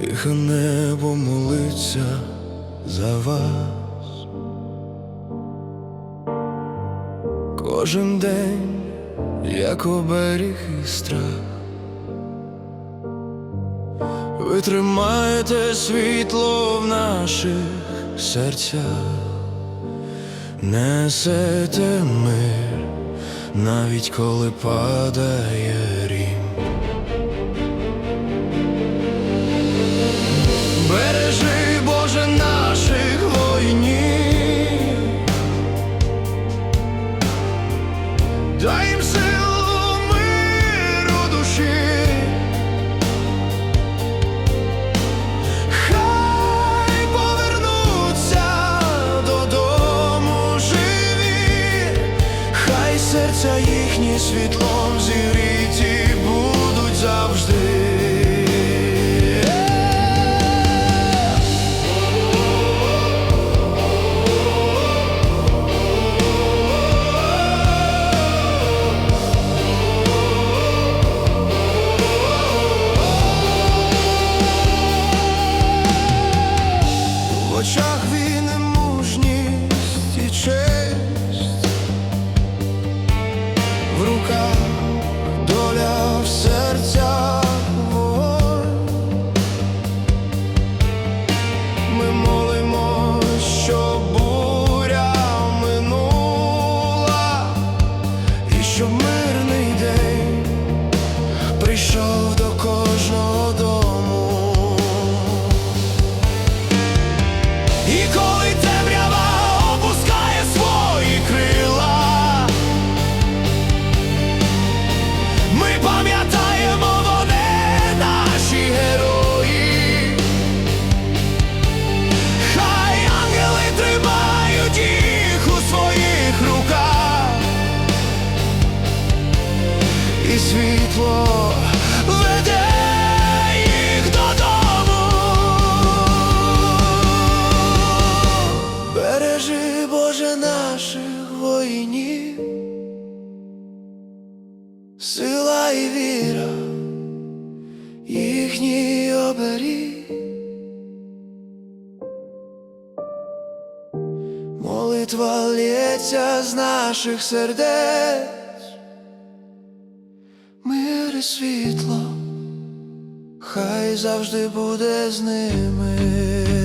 Тихо небо молиться за вас. Кожен день, як оберіг і страх. Ви тримаєте світло в наших серцях, несете мир, навіть коли падає хай їхнє світлом зігріті світло веде їх додому. Бережи, Боже, наших воїнів, сила і віра, їхній оберіг. Молитва лється з наших сердець, і світло, хай завжди буде з ними.